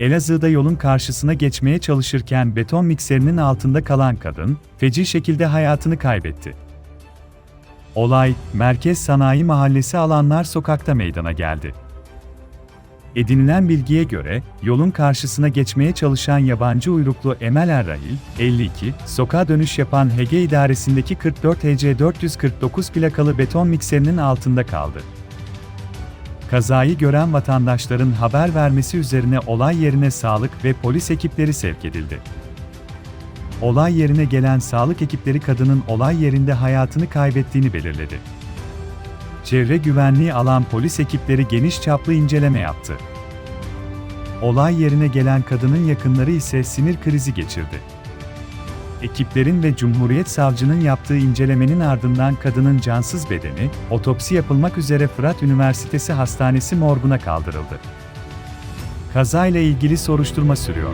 Elazığ'da yolun karşısına geçmeye çalışırken beton mikserinin altında kalan kadın, feci şekilde hayatını kaybetti. Olay, Merkez Sanayi Mahallesi Alanlar Sokak'ta meydana geldi. Edinilen bilgiye göre, yolun karşısına geçmeye çalışan yabancı uyruklu Emel Errahil, 52, sokağa dönüş yapan HG idaresindeki 44 HC 449 plakalı beton mikserinin altında kaldı. Kazayı gören vatandaşların haber vermesi üzerine olay yerine sağlık ve polis ekipleri sevk edildi. Olay yerine gelen sağlık ekipleri kadının olay yerinde hayatını kaybettiğini belirledi. Çevre güvenliği alan polis ekipleri geniş çaplı inceleme yaptı. Olay yerine gelen kadının yakınları ise sinir krizi geçirdi. Ekiplerin ve Cumhuriyet Savcının yaptığı incelemenin ardından kadının cansız bedeni, otopsi yapılmak üzere Fırat Üniversitesi Hastanesi morguna kaldırıldı. Kazayla ilgili soruşturma sürüyor.